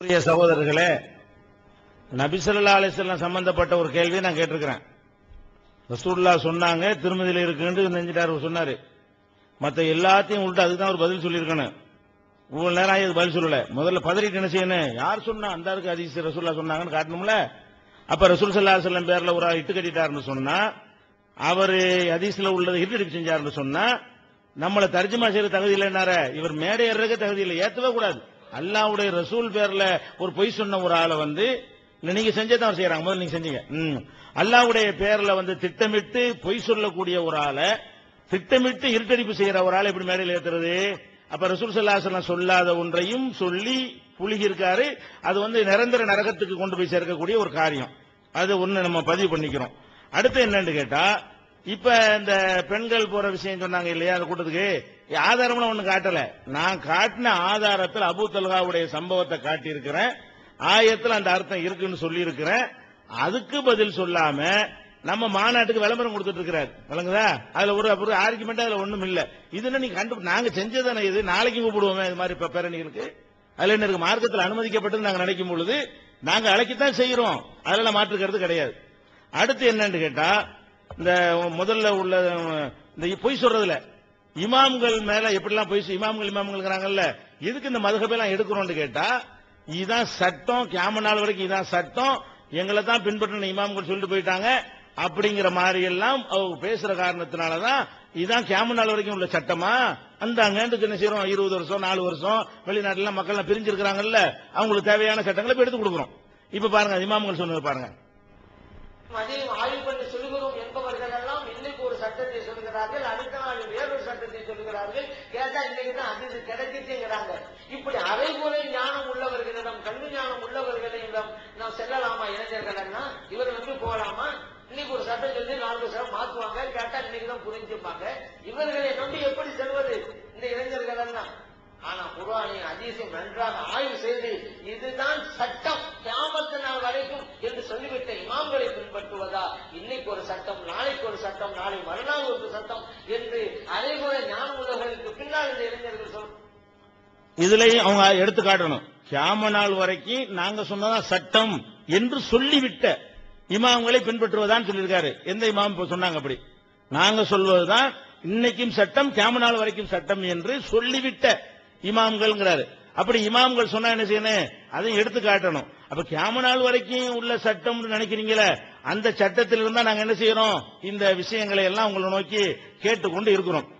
பிரிய சகோதரர்களே நபிசல்லா அலிஸ்லாம் சம்பந்தப்பட்ட ஒரு கேள்வியை நான் கேட்டிருக்கிறேன். ரசூல்லா சொன்னாங்க திருமதியில் இருக்குன்னு நெஞ்சிட்டார் சொன்னாரு. மற்ற எல்லாத்தையும் விட்டு அதுதான் ஒரு பதில் சொல்லியிருக்கணும். இவ்வளவு நேரம் ஆகி அது பதில் சொல்லல. முதல்ல பதறிட்டு என்ன செய்யணும்? யார் சொன்னா அந்த ஆளுக்கு அதிசி ரசூல்லா சொன்னாங்கன்னு காட்டணும்ல? அப்ப ரசூல் சல்லா செல்லம் பேர்ல ஒரு ஆள் இட்டு கட்டிட்டாருன்னு சொன்னா அவர் அதிசில உள்ளதை இட்டு செஞ்சாருன்னு சொன்னா நம்மளை தர்ஜுமா செய்யற தகுதி இல்லைன்னார இவர் மேடை ஏறதுக்கு தகுதி இல்லை ஏத்தவே கூடாது. அல்லாவுடைய ரசூல் பேர்ல ஒரு பொய் சொன்ன ஒரு ஆளை வந்து இல்ல நீங்க செஞ்சதான் செய்யறாங்க முதல்ல நீங்க செஞ்சீங்க. ம். அல்லாவுடைய பேர்ல வந்து திட்டமிட்டு பொய் சொல்லக்கூடிய ஒரு ஆளை திட்டமிட்டு இருட்டடிப்பு செய்யற ஒரு ஆளை எப்படி மேடையில் ஏத்துறது? அப்ப ரசூல் சல்லாசலம் சொல்லாத ஒன்றையும் சொல்லி புழுகி இருக்காரு அது வந்து நிரந்தர நரகத்துக்கு கொண்டு போய் சேர்க்கக்கூடிய ஒரு காரியம். அது ஒண்ணு நம்ம பதிவு பண்ணிக்கிறோம். அடுத்து என்னன்னு கேட்டா இப்ப இந்த பெண்கள் போற விஷயம் சொன்னாங்க இல்லையா அந்த கூட்டத்துக்கு? ஆதாரம்லாம் ஒண்ணு காட்டல. நான் காட்டின ஆதாரத்தில் அபு தல்காவுடைய சம்பவத்தை காட்டியிருக்கிறேன். ஆயத்தில் அந்த அர்த்தம் இருக்குன்னு சொல்லியிருக்கிறேன். அதுக்கு பதில் சொல்லாம நம்ம மாநாட்டுக்கு விளம்பரம் கொடுத்துட்டு இருக்கிறார். விளங்குதா? அதுல ஒரு ஒரு ஆர்குமெண்ட் அதுல ஒண்ணும் இல்ல. இது என்ன நீங்க கண்டு நாங்க செஞ்சதானே இது? நாளைக்கு கூப்பிடுவோமே இது மாதிரி பேரணிகளுக்கு அதுல என்ன இருக்கு? மார்க்கத்தில் அனுமதிக்கப்பட்டு நாங்க நினைக்கும் பொழுது நாங்க அழைக்கத்தான் செய்யறோம். அதெல்லாம் மாற்றுக்கிறது கிடையாது. அடுத்து என்னன்னு கேட்டா இந்த முதல்ல உள்ள இந்த பொய் சொல்றதுல இமாம்கள் மேல எப்படிலாம் போய் சொ- இமாம்கள் இமாம்கள்ங்கிறாங்கல்ல எதுக்கு இந்த மதுகபெல்லாம் எடுக்கிறோம்னு கேட்டா இதுதான் சட்டம் கேம நாள் வரைக்கும் இதான் சட்டம் எங்களை தான் பின்பற்றின இமாம்கள் சொல்லிட்டு போயிட்டாங்க அப்படிங்கிற மாதிரி எல்லாம் அவங்க பேசுற காரணத்தினாலதான் இதான் கேம நாள் வரைக்கும் உள்ள சட்டமா? அந்த அங்கேருந்து என்ன செய்யறோம் இருபது வருஷம் நாலு வருஷம் வெளிநாட்டுல மக்கள் எல்லாம் பிரிஞ்சிருக்கிறாங்கல்ல அவங்களுக்கு தேவையான சட்டங்களை எடுத்து கொடுக்குறோம். இப்ப பாருங்க இமாம்கள் சொன்னது பாருங்க அதையும் ஆய்வு பண்ணி சொல்லுகிறோம் என்பவர்கள் எல்லாம் இன்னைக்கு ஒரு சட்டத்தை சொல்லுகிறார்கள் அடுத்த நாள் வேறொரு சட்டத்தை சொல்லுகிறார்கள். கேட்டா இன்னைக்கு தான் அது இது கிடைச்சிச்சுங்கிறாங்க இப்படி அரைகுறை ஞானம் உள்ளவர்களிடம் கல்வி ஞானம் உள்ளவர்களிடம் நாம் செல்லலாமா இளைஞர்கள்னா? இவர் வந்து போகலாமா இன்னைக்கு ஒரு சட்டம் சொல்லி நாலு சட்டம் மாத்துவாங்க கேட்டா இன்னைக்கு தான் புரிஞ்சுப்பாங்க. இவர்களை நம்பி எப்படி செல்வது இந்த இளைஞர்கள் எல்லாம் ஆனா குர்ஆனையும் அதிசயம் நன்றாக ஆய்வு செய்து இதுதான் சட்டம் கியாமத்து நாள் வரைக்கும் என்று சொல்லிவிட்ட இமாம்களை பின்பற்றுவதா இன்னைக்கு ஒரு சட்டம் நாளைக்கு ஒரு சட்டம் நாளை மறுநாள் ஒரு சட்டம் என்று அதே போல ஞான உள்ளவர்களுக்கு பின்னால் இந்த இளைஞர்கள் சொல் இதுலயும் அவங்க எடுத்து காட்டணும். கியாம நாள் வரைக்கும் நாங்க சொன்னதான் சட்டம் என்று சொல்லிவிட்ட இமாம்களை பின்பற்றுவதான் சொல்லியிருக்காரு. எந்த இமாம் சொன்னாங்க அப்படி? நாங்க சொல்வதுதான் இன்னைக்கும் சட்டம் கியாம நாள் வரைக்கும் சட்டம் என்று சொல்லிவிட்ட இமாம்கள்ங்கிறாரு. அப்படி இமாம்கள் சொன்னா என்ன செய்யணும்? அதையும் எடுத்து காட்டணும். அப்ப கியாம நாள் வரைக்கும் உள்ள சட்டம்னு நினைக்கிறீங்களே அந்த சட்டத்திலிருந்தா நாங்க என்ன செய்யறோம்? இந்த விஷயங்களை எல்லாம் உங்களை நோக்கி கேட்டுக்கொண்டு இருக்கிறோம்.